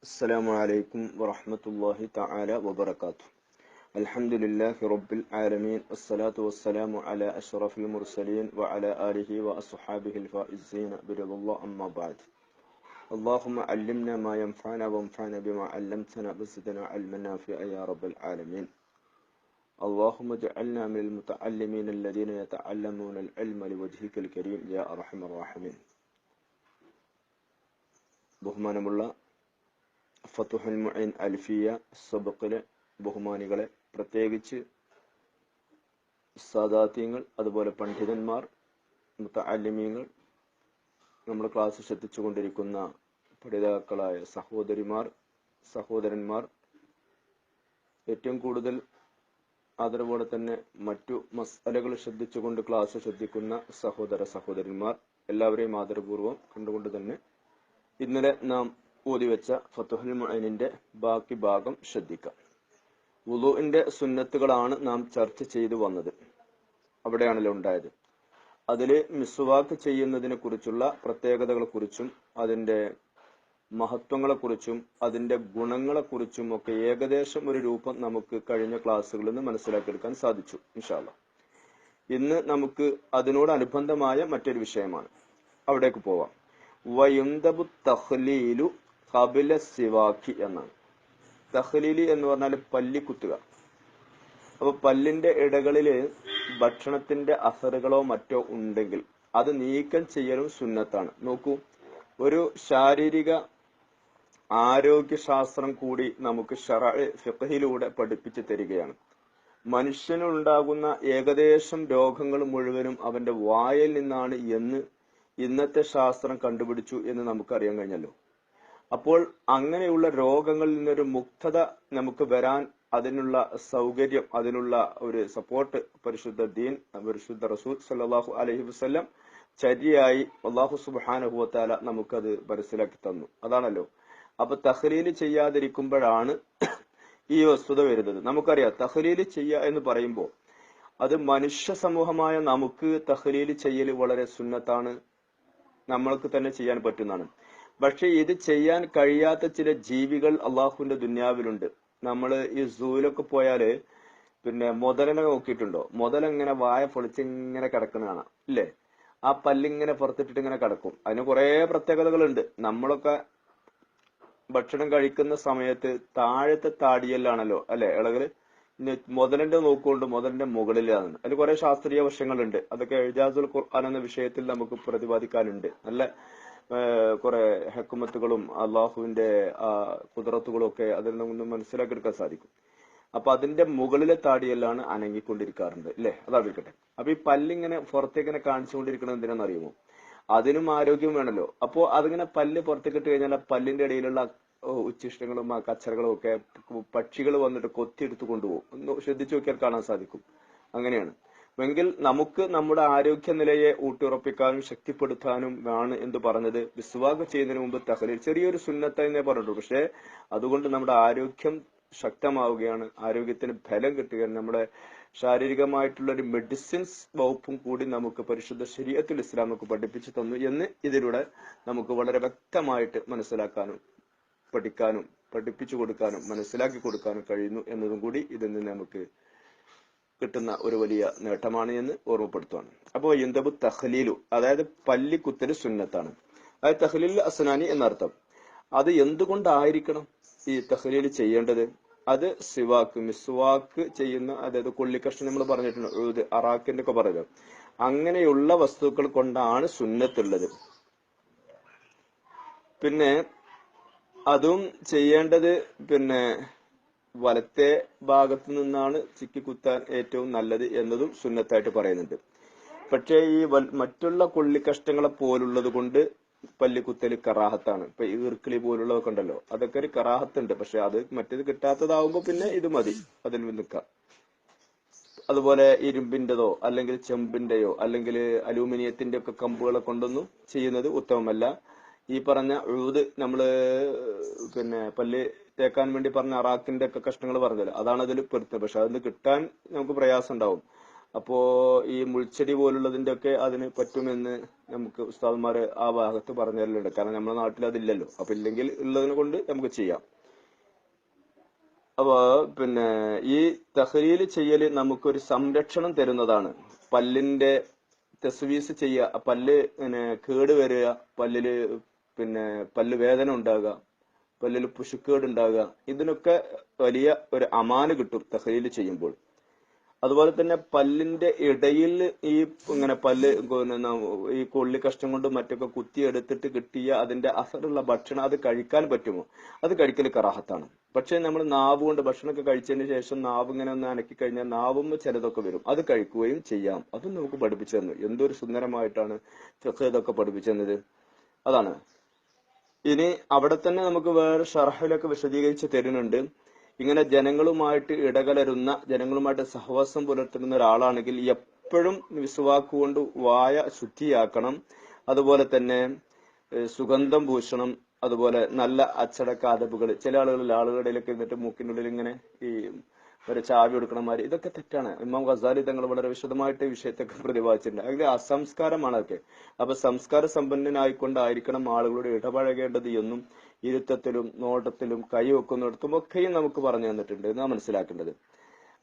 السلام عليكم ورحمة الله تعالى وبركاته. الحمد لله رب العالمين الصلاة والسلام على أشرف المرسلين وعلى آله وأصحابه الفائزين برضا الله. أما بعد اللهم علمنا ما ينفعنا وانفعنا بما علمتنا وزدنا علما نافعا يا رب العالمين. اللهم اجعلنا من المتعلمين الذين يتعلمون العلم لوجهك الكريم يا أرحم الراحمين. بهمان الله ഫത്തുഹൽ അൽഫിയ സബക്കിലെ ബഹുമാനികളെ പ്രത്യേകിച്ച് സാദാത്യങ്ങൾ അതുപോലെ പണ്ഡിതന്മാർ മുത്തഅല്ലിമീങ്ങൾ നമ്മുടെ ക്ലാസ് ശ്രദ്ധിച്ചുകൊണ്ടിരിക്കുന്ന പഠിതാക്കളായ സഹോദരിമാർ സഹോദരന്മാർ ഏറ്റവും കൂടുതൽ അതുപോലെ തന്നെ മറ്റു മസാലകൾ ശ്രദ്ധിച്ചുകൊണ്ട് ക്ലാസ് ശ്രദ്ധിക്കുന്ന സഹോദര സഹോദരന്മാർ എല്ലാവരെയും ആദരപൂർവം കണ്ടുകൊണ്ട് തന്നെ ഇന്നലെ നാം ഓതിവെച്ച ഫത്തുഹുൽ മുഅനിന്റെ ബാക്കി ഭാഗം ശ്രദ്ധിക്കാം. വുലുവിന്റെ സുന്നത്തുകളാണ് നാം ചർച്ച ചെയ്തു വന്നത്. അവിടെയാണല്ലോ ഉണ്ടായത്. അതിൽ മിസ്വാക്ക് ചെയ്യുന്നതിനെ കുറിച്ചുള്ള പ്രത്യേകതകളെ കുറിച്ചും അതിന്റെ മഹത്വങ്ങളെ കുറിച്ചും അതിന്റെ ഗുണങ്ങളെ കുറിച്ചും ഒക്കെ ഏകദേശം ഒരു രൂപം നമുക്ക് കഴിഞ്ഞ ക്ലാസ്സുകളിൽ നിന്ന് മനസ്സിലാക്കിയെടുക്കാൻ സാധിച്ചു ഇൻഷാല്ല ഇന്ന് നമുക്ക് അതിനോടനുബന്ധമായ മറ്റൊരു വിഷയമാണ്. അവിടേക്ക് പോവാം. വയുന്തബു തഹ്ലീലു കപില സിവാക്കി എന്നാണ് തഹ്ലീലി എന്ന് പറഞ്ഞാൽ പല്ലി കുത്തുക. അപ്പൊ പല്ലിന്റെ ഇടകളിൽ ഭക്ഷണത്തിന്റെ അസറുകളോ മറ്റോ ഉണ്ടെങ്കിൽ അത് നീക്കം ചെയ്യലും സുന്നത്താണ്. നോക്കൂ ഒരു ശാരീരിക ആരോഗ്യ ശാസ്ത്രം കൂടി നമുക്ക് ഫിഖഹിലൂടെ പഠിപ്പിച്ചു തരികയാണ്. മനുഷ്യനുണ്ടാകുന്ന ഏകദേശം രോഗങ്ങൾ മുഴുവനും അവന്റെ വായിൽ നിന്നാണ് എന്ന് ഇന്നത്തെ ശാസ്ത്രം കണ്ടുപിടിച്ചു എന്ന് നമുക്കറിയാൻ കഴിഞ്ഞല്ലോ. അപ്പോൾ അങ്ങനെയുള്ള രോഗങ്ങളിൽ നിന്നൊരു മുക്തത നമുക്ക് വരാൻ അതിനുള്ള സൗകര്യം അതിനുള്ള ഒരു സപ്പോർട്ട് പരിശുദ്ധ ദീൻ പരിശുദ്ധ റസൂൽ സല്ലാഹു അലഹി വസ്ല്ലം ചര്യയായി അള്ളാഹു സുബാനുഭവത്താല നമുക്കത് മനസ്സിലാക്കി തന്നു. അതാണല്ലോ. അപ്പൊ തഹ്ലീൽ ചെയ്യാതിരിക്കുമ്പോഴാണ് ഈ വസ്തുത വരുന്നത്. നമുക്കറിയാം തഹ്ലീൽ ചെയ്യുക എന്ന് പറയുമ്പോൾ അത് മനുഷ്യ സമൂഹമായ നമുക്ക് തഹ്ലീൽ ചെയ്യൽ വളരെ സുന്നത്താണ്. നമ്മൾക്ക് തന്നെ ചെയ്യാൻ പറ്റുന്നതാണ്. പക്ഷെ ഇത് ചെയ്യാൻ കഴിയാത്ത ചില ജീവികൾ അള്ളാഹുവിന്റെ ദുന്യാവിലുണ്ട്. നമ്മൾ ഈ സൂവിലൊക്കെ പോയാൽ പിന്നെ മുതലിനെ നോക്കിയിട്ടുണ്ടോ? മുതലിങ്ങനെ വായ പൊളിച്ചിങ്ങനെ കിടക്കുന്നതാണ് ഇല്ലേ? ആ പല്ലിങ്ങനെ പുറത്തിട്ടിട്ട് ഇങ്ങനെ കിടക്കും. അതിന് കുറെ പ്രത്യേകതകളുണ്ട്. നമ്മളൊക്കെ ഭക്ഷണം കഴിക്കുന്ന സമയത്ത് താഴത്തെ താടിയല്ലാണല്ലോ അല്ലെ? ഇളകൽ? മുതലിന്റെ നോക്കുകൊണ്ട് മുതലിന്റെ മുകളിലാണ് അതിന് കുറെ ശാസ്ത്രീയ വശങ്ങളുണ്ട്. അതൊക്കെ എഴുജാസുൽ ഖുർആൻ എന്ന വിഷയത്തിൽ നമുക്ക് പ്രതിപാദിക്കാനുണ്ട്. നല്ല കുറെ ഹെക്കുമത്തുകളും അള്ളാഹുവിന്റെ കുതിരത്തുകളും ഒക്കെ അതിൽ നിന്ന് മനസ്സിലാക്കിയെടുക്കാൻ സാധിക്കും. അപ്പൊ അതിന്റെ മുകളിലെ താടിയെല്ലാണ് അനങ്ങിക്കൊണ്ടിരിക്കാറുണ്ട് അല്ലെ അതായിരിക്കട്ടെ അപ്പൊ ഈ പല്ലിങ്ങനെ പുറത്തേക്ക് ഇങ്ങനെ കാണിച്ചുകൊണ്ടിരിക്കുന്നത് എന്തിനാണെന്ന് അറിയുമോ അതിനും ആരോഗ്യം വേണമല്ലോ. അപ്പോ അതിങ്ങനെ പല്ല് പുറത്തേക്ക് ഇട്ട് കഴിഞ്ഞാൽ ആ പല്ലിന്റെ ഇടയിലുള്ള ഉച്ചിഷ്ടങ്ങളും ആ കച്ചറകളും ഒക്കെ പക്ഷികൾ വന്നിട്ട് കൊത്തിയെടുത്ത് കൊണ്ടുപോകും. ശ്രദ്ധിച്ചു നോക്കിയാൽ കാണാൻ സാധിക്കും. അങ്ങനെയാണ്. എങ്കിൽ നമുക്ക് നമ്മുടെ ആരോഗ്യ നിലയെ ഊട്ടിയുറപ്പിക്കാനും ശക്തിപ്പെടുത്താനും ആണ് എന്ന് പറഞ്ഞത്. വിസ്വാഗം ചെയ്യുന്നതിന് മുമ്പ് തഹലീൽ ചെറിയൊരു സുന്നത്ത എന്നേ പറഞ്ഞിട്ടു പക്ഷെ അതുകൊണ്ട് നമ്മുടെ ആരോഗ്യം ശക്തമാവുകയാണ്. ആരോഗ്യത്തിന് ഫലം കിട്ടുകയാണ്. നമ്മുടെ ശാരീരികമായിട്ടുള്ള ഒരു മെഡിസിൻസ് വകുപ്പും കൂടി നമുക്ക് പരിശുദ്ധ ശരീരത്തിൽ ഇസ്ലാം നമുക്ക് പഠിപ്പിച്ചു തന്നു എന്ന് ഇതിലൂടെ നമുക്ക് വളരെ വ്യക്തമായിട്ട് മനസ്സിലാക്കാനും പഠിക്കാനും പഠിപ്പിച്ചു കൊടുക്കാനും മനസ്സിലാക്കി കൊടുക്കാനും കഴിയുന്നു എന്നതും കൂടി ഇതിൽ നിന്ന് നമുക്ക് കിട്ടുന്ന ഒരു വലിയ നേട്ടമാണ് എന്ന് ഓർമ്മപ്പെടുത്തുകയാണ് അപ്പോൾ യുന്തബു തഹ്ലീലു അതായത് പല്ലിക്കുത്തൽ സുന്നത്താണ്. അതായത് തഹ്ലീൽ അസ്നാനി എന്നർത്ഥം. അത് എന്തുകൊണ്ടായിരിക്കണം ഈ തഹ്ലീൽ ചെയ്യേണ്ടത്? അത് സിവാക്ക് മിസ്വാക്ക് ചെയ്യുന്ന അതായത് കൊള്ളിക്കഷ്ണം നമ്മൾ പറഞ്ഞിട്ടുണ്ട് അറാക്കിന്റെ ഒക്കെ പറയുന്നത് അങ്ങനെയുള്ള വസ്തുക്കൾ കൊണ്ടാണ് സുന്നത്തുള്ളത്. പിന്നെ അതും ചെയ്യേണ്ടത് പിന്നെ വലത്തെ ഭാഗത്ത് നിന്നാണ് ചിക്കി കുത്താൻ ഏറ്റവും നല്ലത് എന്നതും സുന്നത്തായിട്ട് പറയുന്നുണ്ട്. പക്ഷേ ഈ മറ്റുള്ള കൊള്ളിക്കഷ്ടങ്ങളെ പോലുള്ളത് കൊണ്ട് പല്ലിക്കുത്തൽ കറാഹത്താണ്. ഇപ്പൊ ഈർക്കിളി പോലുള്ളതൊക്കെ ഉണ്ടല്ലോ അതൊക്കെ ഒരു കറാഹത്തുണ്ട്. പക്ഷെ അത് മറ്റേത് കിട്ടാത്തതാവുമ്പോ പിന്നെ ഇത് മതി അതിൽ നിൽക്കാം. അതുപോലെ ഇരുമ്പിന്റെതോ അല്ലെങ്കിൽ ചെമ്പിന്റെയോ അല്ലെങ്കിൽ അലൂമിനിയത്തിന്റെ ഒക്കെ കമ്പുകളെ കൊണ്ടൊന്നും ചെയ്യുന്നത് ഉത്തമമല്ല. ഈ പറഞ്ഞ ഉഴുത് നമ്മൾ പിന്നെ പല്ല് തേക്കാൻ വേണ്ടി പറഞ്ഞ അറാക്കിന്റെ ഒക്കെ കഷ്ണങ്ങൾ പറഞ്ഞല്ലോ അതാണ് അതിൽ പെടുത്തുന്നത് പക്ഷെ അതിന് കിട്ടാൻ നമുക്ക് പ്രയാസം ഉണ്ടാവും. അപ്പോ ഈ മുൾച്ചെടി പോലുള്ളതിന്റെ ഒക്കെ അതിന് പറ്റുമെന്ന് നമുക്ക് ഉസ്താദ്മാര് ആ ഭാഗത്ത് പറഞ്ഞു തരലുണ്ട് കാരണം നമ്മുടെ നാട്ടിൽ അതില്ലല്ലോ. അപ്പൊ ഇല്ലെങ്കിൽ ഉള്ളതിനെ കൊണ്ട് നമുക്ക് ചെയ്യാം. അപ്പൊ പിന്നെ ഈ തഹ്ലീൽ ചെയ്യൽ നമുക്കൊരു സംരക്ഷണം തരുന്നതാണ്. പല്ലിന്റെ തെസ്വീസ് ചെയ്യുക പല്ല് കേട് വരിക പല്ലിൽ പിന്നെ പല്ല് വേദന ഉണ്ടാകുക പല്ലിൽ പുഷുക്കേട് ഉണ്ടാകുക ഇതിനൊക്കെ വലിയ ഒരു അമാന കിട്ടും തഹ്ലീൽ ചെയ്യുമ്പോൾ. അതുപോലെ തന്നെ പല്ലിന്റെ ഇടയിൽ ഈ ഇങ്ങനെ പല്ല് ഈ കൊള്ളി കഷ്ടം കൊണ്ട് മറ്റൊക്കെ കുത്തി കുത്തിയെടുത്തിട്ട് കിട്ടിയ അതിന്റെ അസറുള്ള ഭക്ഷണം അത് കഴിക്കാൻ പറ്റുമോ? അത് കഴിക്കൽ കറാഹത്താണ്. പക്ഷെ നമ്മൾ നാവ് കൊണ്ട് ഭക്ഷണമൊക്കെ കഴിച്ചതിന് ശേഷം നാവ് ഇങ്ങനെ ഒന്ന് അനക്കി കഴിഞ്ഞാൽ നാവും ചിലതൊക്കെ വരും. അത് കഴിക്കുകയും ചെയ്യാം. അതും നമുക്ക് പഠിപ്പിച്ചു തന്നു. എന്തൊരു സുന്ദരമായിട്ടാണ് ഇതൊക്കെ പഠിപ്പിച്ചു തന്നത്. അതാണ്. ഇനി അവിടെ തന്നെ നമുക്ക് വേറെ ഷർഹിലൊക്കെ വിശദീകരിച്ച് തരുന്നുണ്ട്. ഇങ്ങനെ ജനങ്ങളുമായിട്ട് ഇടകലരുന്ന ജനങ്ങളുമായിട്ട് സഹവാസം പുലർത്തുന്ന ഒരാളാണെങ്കിൽ എപ്പോഴും വിസുവാക്ക് കൊണ്ട് വായ ശുദ്ധിയാക്കണം. അതുപോലെ തന്നെ സുഗന്ധം പൂശണം. അതുപോലെ നല്ല അച്ചടക്ക അതപ്പുകൾ ചില ആളുകളിൽ ആളുകളുടെ ഇടയിലൊക്കെ ഇരുന്നിട്ട് മൂക്കിനുള്ളിൽ ഇങ്ങനെ ഈ ഒരു ചാവി കൊടുക്കണമാര് ഇതൊക്കെ തെറ്റാണ്. ഇമാം ഗസാലി തങ്ങൾ വളരെ വിശദമായിട്ട് ഈ വിഷയത്തൊക്കെ പ്രതിപാദിച്ചിട്ടുണ്ട്. അല്ലെങ്കിൽ അസംസ്കാരമാണ് അതൊക്കെ. അപ്പൊ സംസ്കാര സമ്പന്നനായിക്കൊണ്ടായിരിക്കണം ആളുകളോട് ഇടപഴകേണ്ടത് എന്നും ഇരുത്തത്തിലും നോട്ടത്തിലും കൈവെക്കുന്നിടത്തും ഒക്കെയും നമുക്ക് പറഞ്ഞു തന്നിട്ടുണ്ട് എന്ന് മനസ്സിലാക്കേണ്ടത്.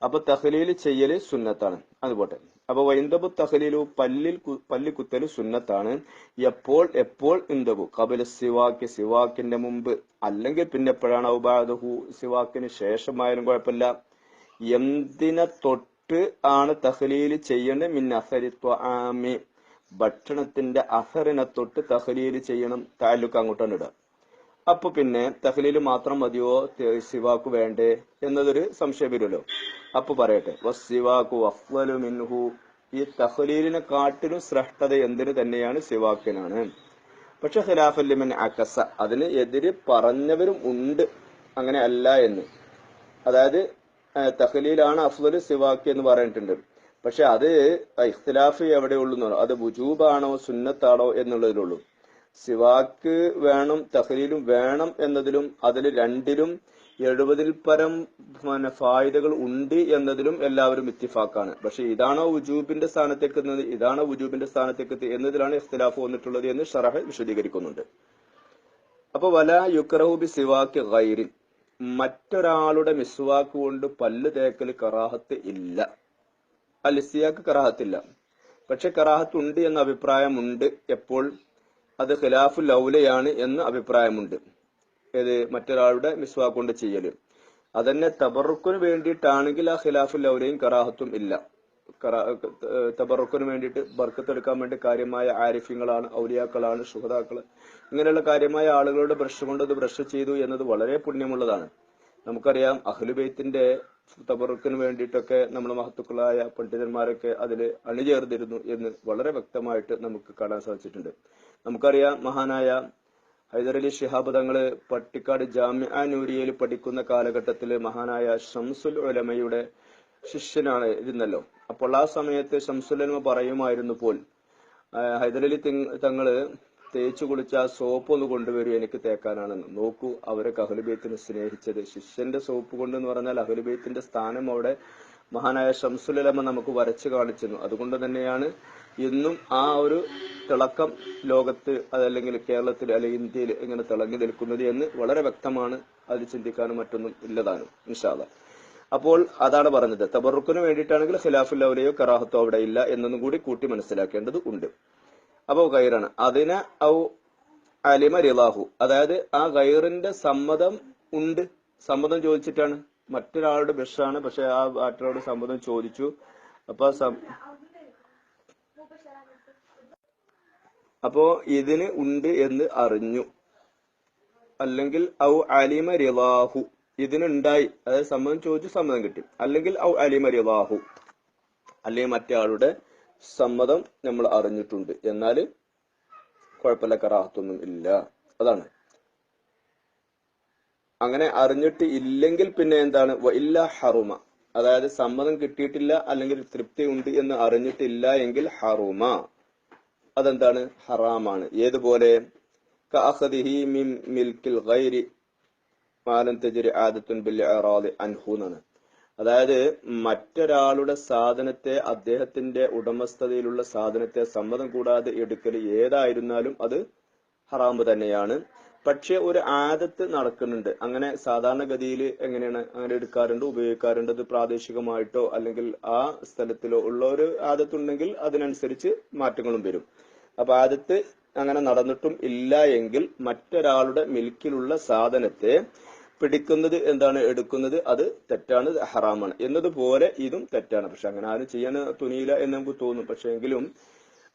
അപ്പൊ തഹലീൽ ചെയ്യൽ സുന്നത്താണ്. അതുപോട്ടെ. അപ്പൊ വൈന്ദബു തഹലീലു പല്ലിൽ പല്ലി കുത്തൽ സുന്നത്താണ്. എപ്പോൾ എപ്പോൾ ഇന്ദബു? കപില സിവാക്ക് സിവാക്കിന്റെ മുമ്പ്. അല്ലെങ്കിൽ പിന്നെ എപ്പോഴാണ് ഔബാദഹു സിവാക്കിന് ശേഷമായാലും കുഴപ്പമില്ല. എന്തിനെ തൊട്ട് ആണ് തഹലീൽ ചെയ്യേണ്ടത് മിൻ അസരി ത്വാമി. ഭക്ഷണത്തിന്റെ അസറിനെ തൊട്ട് തഹലീൽ ചെയ്യണം. താലൂക്ക് അങ്ങോട്ടാണ് ഇടുക. അപ്പൊ പിന്നെ തഹ്ലീൽ മാത്രം മതിയോ? സിവാക്ക് വേണ്ടേ? എന്നതൊരു സംശയം വരുമല്ലോ. അപ്പൊ പറയട്ടെ. വസ്സിവാക്കു അഫ്വലു മിൻഹു. ഈ തഹ്ലീലിനെ കാട്ടിലും ശ്രേഷ്ഠത എന്തിനു തന്നെയാണ്? സിവാക്കിനാണ് പക്ഷെ ഖിലാഫല്ലിമൻ അക്കസ അതിന് എതിര് പറഞ്ഞവരും ഉണ്ട്. അങ്ങനെ അല്ല എന്ന്. അതായത് തഹ്ലീലാണ് അഫ്ലുൽ സിവാക്ക് എന്ന് പറഞ്ഞിട്ടുണ്ട്. പക്ഷെ അത് ഇഖ്തിലാഫ് എവിടെ ഉള്ളൂ അത് വുജൂബാണോ സുന്നത്താണോ എന്നുള്ളതിലുള്ളൂ. സിവാക്ക് വേണം തഹലീലും വേണം എന്നതിലും അതിൽ രണ്ടിലും എഴുപതിൽ പരം പിന്നെ ഫായിദകൾ ഉണ്ട് എന്നതിലും എല്ലാവരും ഇത്തിഫാക്കാണ്. പക്ഷെ ഇതാണോ വുജൂബിന്റെ സ്ഥാനത്തേക്ക് എത്തുന്നത് ഇതാണോ വുജൂബിന്റെ സ്ഥാനത്തേക്ക് എത്തുന്നത് എന്നതിലാണ് ഇഖ്തിലാഫ് വന്നിട്ടുള്ളത് എന്ന് ഷറഹ് വിശദീകരിക്കുന്നുണ്ട്. അപ്പൊ വല യുക്രഹുബി സിവാക്ക് ഗൈരിൻ. മറ്റൊരാളുടെ മിസ്വാക്ക് കൊണ്ട് പല്ല് തേക്കൽ കറാഹത്ത് ഇല്ല. അലിസിയാക്ക് കറാഹത്തില്ല. പക്ഷെ കറാഹത്ത് ഉണ്ട് എന്ന അഭിപ്രായമുണ്ട് എപ്പോൾ? അത് ഖിലാഫ് ലൗലയാണ് എന്ന് അഭിപ്രായമുണ്ട്. ഏത്? മറ്റൊരാളുടെ മിസ്വാക്ക് കൊണ്ട് ചെയ്യൽ. അതന്നെ തബറുക്കിന് വേണ്ടിയിട്ടാണെങ്കിൽ ആ ഖിലാഫ് ലൗലയും കറാഹത്തും ഇല്ല. തബറുക്കിന് വേണ്ടിയിട്ട് ബർക്കത്തെടുക്കാൻ വേണ്ടി കാര്യമായ ആരിഫ്യങ്ങളാണ് ഔലിയാക്കളാണ് സുഹതാക്കൾ ഇങ്ങനെയുള്ള കാര്യമായ ആളുകളുടെ ബ്രഷ് കൊണ്ട് അത് ബ്രഷ് ചെയ്തു എന്നത് വളരെ പുണ്യമുള്ളതാണ്. നമുക്കറിയാം അഹ്ലുബൈത്തിന്റെ തബറുക്കിന് വേണ്ടിയിട്ടൊക്കെ നമ്മൾ മഹത്തുക്കളായ പണ്ഡിതന്മാരൊക്കെ അതിൽ അണിചേർന്നിരുന്നു എന്ന് വളരെ വ്യക്തമായിട്ട് നമുക്ക് കാണാൻ സാധിച്ചിട്ടുണ്ട്. നമുക്കറിയാം മഹാനായ ഹൈദരലി ഷിഹാബ് തങ്ങൾ പട്ടിക്കാട് ജാമ്യ നൂരിയയിൽ പഠിക്കുന്ന കാലഘട്ടത്തിൽ മഹാനായ ഷംസുൽ ഉലമയുടെ ശിഷ്യനാണ് ഇരുന്നല്ലോ അപ്പോൾ ആ സമയത്ത് ശംസുലന്മ പറയുമായിരുന്നു പോൽ ഹൈദരലി തിങ് തങ്ങൾ തേച്ചു കുളിച്ച ആ സോപ്പ് ഒന്ന് കൊണ്ടുവരൂ എനിക്ക് തേക്കാനാണെന്ന്. നോക്കൂ അവരെ അഹലുബൈത്തിനെ സ്നേഹിച്ചത്. ശിഷ്യന്റെ സോപ്പ് കൊണ്ട് എന്ന് പറഞ്ഞാൽ അഹലുബൈത്തിന്റെ സ്ഥാനം അവിടെ മഹാനായ ഷംസുലമ നമുക്ക് വരച്ചു കാണിച്ചിരുന്നു. അതുകൊണ്ട് തന്നെയാണ് ഇന്നും ആ ഒരു തിളക്കം ലോകത്ത് അതല്ലെങ്കിൽ കേരളത്തിൽ അല്ലെങ്കിൽ ഇന്ത്യയിൽ ഇങ്ങനെ തിളങ്ങി നിൽക്കുന്നത് എന്ന് വളരെ വ്യക്തമാണ്. അത് ചിന്തിക്കാനും മറ്റൊന്നും ഇല്ലതാനും നിഷാദ അപ്പോൾ അതാണ് പറഞ്ഞത്. തബറുക്കിന് വേണ്ടിയിട്ടാണെങ്കിൽ ഖിലാഫുൽ കറാഹത്തോ അവിടെ ഇല്ല എന്നൊന്നും കൂടി കൂട്ടി മനസ്സിലാക്കേണ്ടത് ഉണ്ട്. അപ്പോ ഗൈറാണ് അതിന് ഔ അലിമ റിലാഹു അതായത് ആ ഗൈറിന്റെ സമ്മതം ഉണ്ട്. സമ്മതം ചോദിച്ചിട്ടാണ്. മറ്റൊരാളുടെ ബഷാണ്. പക്ഷെ ആ മറ്റൊരാളുടെ സമ്മതം ചോദിച്ചു. അപ്പൊ അപ്പോ ഇതിന് ഉണ്ട് എന്ന് അറിഞ്ഞു. അല്ലെങ്കിൽ ഔ അലിമ റിലാഹു ഇതിനുണ്ടായി. അതായത് സമ്മതം ചോദിച്ചു സമ്മതം കിട്ടി. അല്ലെങ്കിൽ ഔ അലിമ വാഹു അല്ലെങ്കിൽ മറ്റേ ആളുടെ സമ്മതം നമ്മൾ അറിഞ്ഞിട്ടുണ്ട്. എന്നാൽ കുഴപ്പമില്ല കറാഹത്തൊന്നും ഇല്ല. അതാണ്. അങ്ങനെ അറിഞ്ഞിട്ട് ഇല്ലെങ്കിൽ പിന്നെ എന്താണ്? ഇല്ല ഹറുമ. അതായത് സമ്മതം കിട്ടിയിട്ടില്ല അല്ലെങ്കിൽ തൃപ്തി ഉണ്ട് എന്ന് അറിഞ്ഞിട്ടില്ല എങ്കിൽ ഹറുമ. അതെന്താണ്? ഹറാമാണ്. ഏതുപോലെ കഅഖദിഹി മിൻ മിൽക്കിൽ ഗൈരി മാലം തജ്രി ആദത്തുൻ ബിൽ അൻഹു എന്നാണ്. അതായത് മറ്റൊരാളുടെ സാധനത്തെ അദ്ദേഹത്തിന്റെ ഉടമസ്ഥതയിലുള്ള സാധനത്തെ സമ്മതം കൂടാതെ എടുക്കൽ ഏതായിരുന്നാലും അത് ഹറാമ്പ് തന്നെയാണ്. പക്ഷെ ഒരു ആദത്ത് നടക്കുന്നുണ്ട്. അങ്ങനെ സാധാരണഗതിയിൽ എങ്ങനെയാണ് അങ്ങനെ എടുക്കാറുണ്ട് ഉപയോഗിക്കാറുണ്ട് അത് പ്രാദേശികമായിട്ടോ അല്ലെങ്കിൽ ആ സ്ഥലത്തിലോ ഉള്ള ഒരു ആദത്തുണ്ടെങ്കിൽ അതിനനുസരിച്ച് മാറ്റങ്ങളും വരും. അപ്പൊ ആദത്ത് അങ്ങനെ നടന്നിട്ടും ഇല്ല എങ്കിൽ മറ്റൊരാളുടെ മിൽക്കിലുള്ള സാധനത്തെ പിടിക്കുന്നത് എന്താണ്? എടുക്കുന്നത് അത് തെറ്റാണ് ഹറാമാണ്. എന്നതുപോലെ ഇതും തെറ്റാണ്. പക്ഷെ അങ്ങനെ ആരും ചെയ്യാൻ തുനിയില്ല എന്ന് നമുക്ക് തോന്നും. പക്ഷെ എങ്കിലും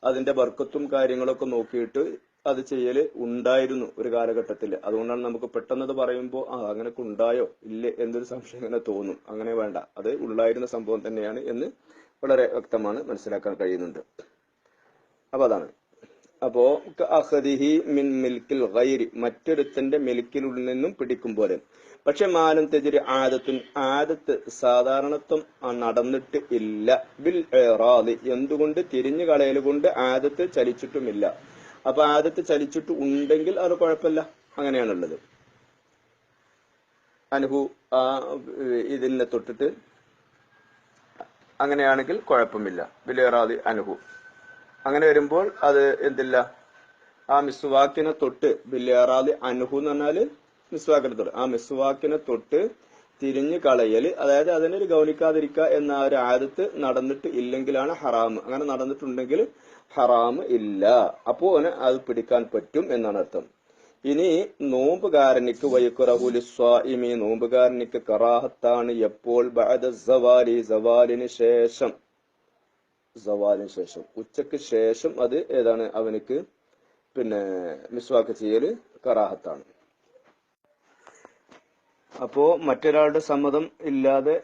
അതിന്റെ വർക്കത്തും കാര്യങ്ങളൊക്കെ നോക്കിയിട്ട് അത് ചെയ്യൽ ഉണ്ടായിരുന്നു ഒരു കാലഘട്ടത്തിൽ. അതുകൊണ്ടാണ് നമുക്ക് പെട്ടെന്ന് അത് പറയുമ്പോൾ ആ അങ്ങനെയൊക്കെ ഉണ്ടായോ? ഇല്ലേ? എന്നൊരു സംശയം ഇങ്ങനെ തോന്നും. അങ്ങനെ വേണ്ട. അത് ഉണ്ടായിരുന്ന സംഭവം തന്നെയാണ് എന്ന് വളരെ വ്യക്തമാണ് മനസ്സിലാക്കാൻ കഴിയുന്നുണ്ട്. അപ്പൊ അതാണ്. അപ്പോ അഹദിഹി മിൻ മിൽക്കിൽ ഗൈരി മറ്റൊരുത്തന്റെ മിൽക്കിനുള്ളിൽ നിന്നും പിടിക്കും പോലെ. പക്ഷെ മാലം തെജിരി ആദത്തുൻ ആദത്ത് സാധാരണത്വം നടന്നിട്ട് ഇല്ല. ബിൽ ഏറാദി എന്തുകൊണ്ട്? തിരിഞ്ഞു കളയൽ കൊണ്ട് ആദത്ത് ചലിച്ചിട്ടുമില്ല. അപ്പൊ ആദത്ത് ചലിച്ചിട്ട് ഉണ്ടെങ്കിൽ അത് കുഴപ്പമില്ല. അങ്ങനെയാണുള്ളത്. അനുഹു ആ ഇതിനെ തൊട്ടിട്ട് അങ്ങനെയാണെങ്കിൽ കുഴപ്പമില്ല. ബിലേറാദി അനുഹു. അങ്ങനെ വരുമ്പോൾ അത് എന്തില്ല? ആ മിസ്വാക്കിനെ തൊട്ട് ബില്ലേറാദി അനുഹു എന്ന് പറഞ്ഞാൽ മിസ്വാക്കിനെ തൊട്ട് ആ മിസ്വാക്കിനെ തൊട്ട് തിരിഞ്ഞു കളയൽ അതായത് അതിനൊരു ഗൗനിക്കാതിരിക്കുക എന്ന ഒരു ആദത്ത് നടന്നിട്ട് ഇല്ലെങ്കിലാണ് ഹറാം അങ്ങനെ നടന്നിട്ടുണ്ടെങ്കിൽ ഹറാം ഇല്ല. അപ്പോ അവന് അത് പിടിക്കാൻ പറ്റും എന്നാണ് അർത്ഥം. ഇനി നോമ്പുകാരനിക്ക് വൈക്കുറഹുലി സ്വാഇമി നോമ്പുകാരനിക്ക് കറാഹത്താണ് എപ്പോൾ? സവാലിന് ശേഷം. സവാലിന് ശേഷം. ഉച്ചയ്ക്ക് ശേഷം അത് ഏതാണ്? അവനിക്ക് പിന്നെ മിസ്വാക്ക് ചെയ്യൽ കറാഹത്താണ്. അപ്പോ മറ്റൊരാളുടെ സമ്മതം ഇല്ലാതെ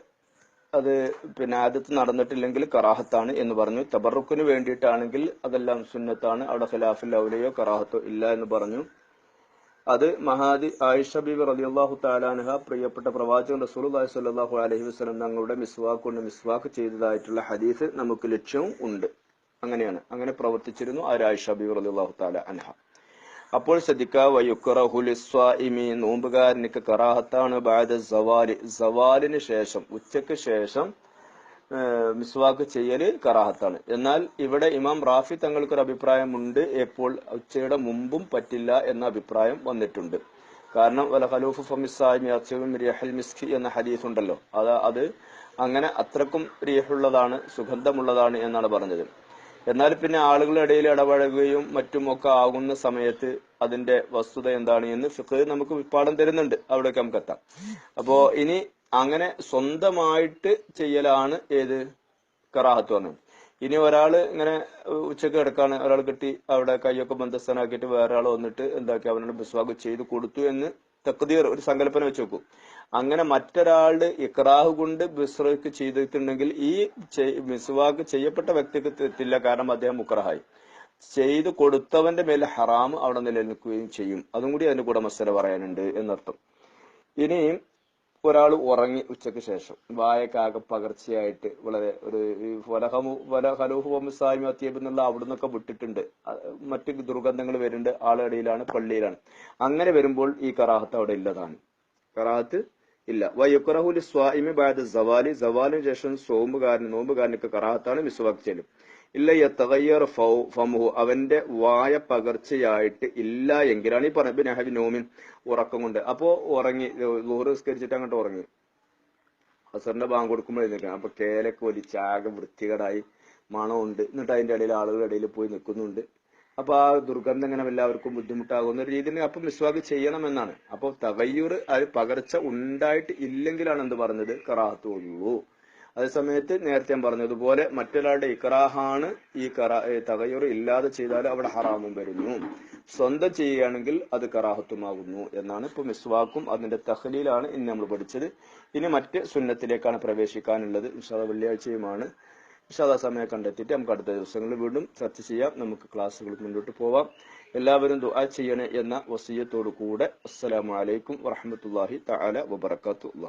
അത് പിന്നെ ആദ്യത്ത് നടന്നിട്ടില്ലെങ്കിൽ കറാഹത്താണ് എന്ന് പറഞ്ഞു. തബറുക്കിന് വേണ്ടിയിട്ടാണെങ്കിൽ അതെല്ലാം സുന്നത്താണ്. അവിടെ ഖിലാഫിൽ ഔലയോ കറാഹത്തോ ഇല്ല എന്ന് പറഞ്ഞു. അത് മഹാദി ആയിഷ ബീബി റളിയല്ലാഹു താലാനഹ പ്രിയപ്പെട്ട പ്രവാചകൻ റസൂലുള്ളാഹി സ്വല്ലല്ലാഹു അലൈഹി വസല്ലം തങ്ങളുടെ മിസ്വാക്ക് കൊണ്ട് മിസ്വാക്ക് ചെയ്തതായിട്ടുള്ള ഹദീസ് നമുക്ക് ലക്ഷ്യവും ഉണ്ട്. അങ്ങനെയാണ്. അങ്ങനെ പ്രവർത്തിച്ചിരുന്നു ആ ആയിഷ ബിബി റളിയല്ലാഹു താല അൻഹ. അപ്പോൾ ശ്രദ്ധിക്കാവുലിസ്വാഇമി നോമ്പുകാരനിക്ക് കറാഹത്താണ് ബാദ സവാലി. സവാലിന് ശേഷം ഉച്ചയ്ക്ക് ശേഷം മിസ്വാക്ക് ചെയ്യൽ കറാഹത്താണ്. എന്നാൽ ഇവിടെ ഇമാം റാഫി തങ്ങൾക്കൊരു അഭിപ്രായമുണ്ട്. എപ്പോൾ ഉച്ചയുടെ മുമ്പും പറ്റില്ല എന്ന അഭിപ്രായം വന്നിട്ടുണ്ട്. കാരണം വല ഖലൂഫ് ഫമിസായി മിസ്കി എന്ന ഹദീസ് ഉണ്ടല്ലോ അത് അത് അങ്ങനെ അത്രക്കും റിയഹുള്ളതാണ് സുഗന്ധമുള്ളതാണ് എന്നാണ് പറഞ്ഞത്. എന്നാൽ പിന്നെ ആളുകളുടെ ഇടയിൽ ഇടപഴകുകയും മറ്റുമൊക്കെ ആകുന്ന സമയത്ത് അതിന്റെ വസ്തുത എന്താണ് എന്ന് ഫിഖ് നമുക്ക് വിപ്പാടം തരുന്നുണ്ട്. അവിടേക്ക് നമുക്ക് എത്താം. അപ്പോ ഇനി അങ്ങനെ സ്വന്തമായിട്ട് ചെയ്യലാണ് ഏത്? കറാഹത്ത് പറഞ്ഞു ഇനി ഒരാൾ ഇങ്ങനെ ഉച്ചയ്ക്ക് കിടക്കാണ് ഒരാൾ കെട്ടി അവിടെ കൈയൊക്കെ ബന്ധസ്ഥനാക്കിയിട്ട് വേറെ ആൾ വന്നിട്ട് എന്താക്കി അവനോട് ബിസ്വാഗ് ചെയ്ത് കൊടുത്തു എന്ന് തക്തീർ ഒരു സങ്കല്പന വെച്ച് അങ്ങനെ മറ്റൊരാളുടെ ഇക്രാഹ് കൊണ്ട് ബിസ്രക്ക് ചെയ്തിട്ടുണ്ടെങ്കിൽ ഈ മിസ്വാക്ക് ചെയ്യപ്പെട്ട വ്യക്തിക്ക് തെറ്റില്ല കാരണം അദ്ദേഹം മുക്രഹായി ചെയ്തു കൊടുത്തവന്റെ മേലെ ഹറാം അവിടെ നിലനിൽക്കുകയും ചെയ്യും. അതും കൂടി അതിന്റെ കൂടെ മസല പറയാനുണ്ട് എന്നർത്ഥം. ഇനി ഒരാൾ ഉറങ്ങി ഉച്ചയ്ക്ക് ശേഷം. വായക്കാകെ പകർച്ചയായിട്ട് വളരെ ഒരു വലഹമു വല ഹലൂഹു വമുസായി അത്യബ് വിട്ടിട്ടുണ്ട്. മറ്റ് ദുർഗന്ധങ്ങൾ വരുന്നുണ്ട്. ആളുകളിലാണ് പള്ളിയിലാണ്. അങ്ങനെ വരുമ്പോൾ ഈ കറാഹത്ത് അവിടെ ഇല്ലതാണ്. കറാഹത്ത് ഇല്ല. വയുക്കറഹുലി സ്വാഇമി ബാദ് സവാലി. സവാലിന് ശേഷം സോമ്പുകാരൻ നോമ്പുകാരനൊക്കെ കറാഹത്താണ് മിസ്വാക്ക് ചെയ്യലും ഇല്ല യത്തകയ്യർ ഫമുഹു. അവന്റെ വായ പകർച്ചയായിട്ട് ഇല്ല എങ്കിലാണ് ഈ പറഞ്ഞത്. നഹബി നോമിൻ ഉറക്കം കൊണ്ട്. അപ്പോ ഉറങ്ങി ലൂറ് നിസ്കരിച്ചിട്ട് അങ്ങോട്ട് ഉറങ്ങി. അസറിന്റെ ബാങ്ക് കൊടുക്കുമ്പോൾ എഴുന്നേക്കണം അപ്പൊ കേലൊക്കെ ആകെ വൃത്തികേടായി. മണമുണ്ട്. എന്നിട്ട് അതിന്റെ ഇടയിൽ ആളുകളുടെ ഇടയിൽ പോയി നിൽക്കുന്നുണ്ട്. അപ്പൊ ആ ദുർഗന്ധം ഇങ്ങനെ എല്ലാവർക്കും ബുദ്ധിമുട്ടാകുന്ന ഒരു രീതിയിൽ അപ്പൊ മിസ്വാക്ക് ചെയ്യണമെന്നാണ്. അപ്പൊ തകയ്യൂർ അത് പകർച്ച ഉണ്ടായിട്ട് ഇല്ലെങ്കിലാണ് എന്ത് പറഞ്ഞത്? കറാത്തുള്ളൂ. അതേസമയത്ത് നേരത്തെ ഞാൻ പറഞ്ഞതുപോലെ മറ്റൊരാളുടെ ഇക്രാഹാണ് ഈ കറാ തകയൂർ ഇല്ലാതെ ചെയ്താൽ അവിടെ ഹറാമും വരുന്നു. സ്വന്തം ചെയ്യുകയാണെങ്കിൽ അത് കറാഹത്തുമാകുന്നു എന്നാണ് ഇപ്പൊ മിസ്വാക്കും അതിന്റെ തഹലീലാണ് ഇന്ന് നമ്മൾ പഠിച്ചത്. ഇനി മറ്റ് സുന്നത്തിലേക്കാണ് പ്രവേശിക്കാനുള്ളത്. ഇൻഷാ വെള്ളിയാഴ്ചയുമാണ്. ഇൻഷാ സമയം കണ്ടെത്തിയിട്ട് നമുക്ക് അടുത്ത ദിവസങ്ങളിൽ വീണ്ടും ചർച്ച ചെയ്യാം. നമുക്ക് ക്ലാസ്സുകൾ മുന്നോട്ട് പോവാം. എല്ലാവരും ദുആ ചെയ്യണേ എന്ന വസീയത്തോടു കൂടെ അസ്സലാമു അലൈക്കും വറഹമത്തല്ലാഹി തആല വബറകാതുഹു.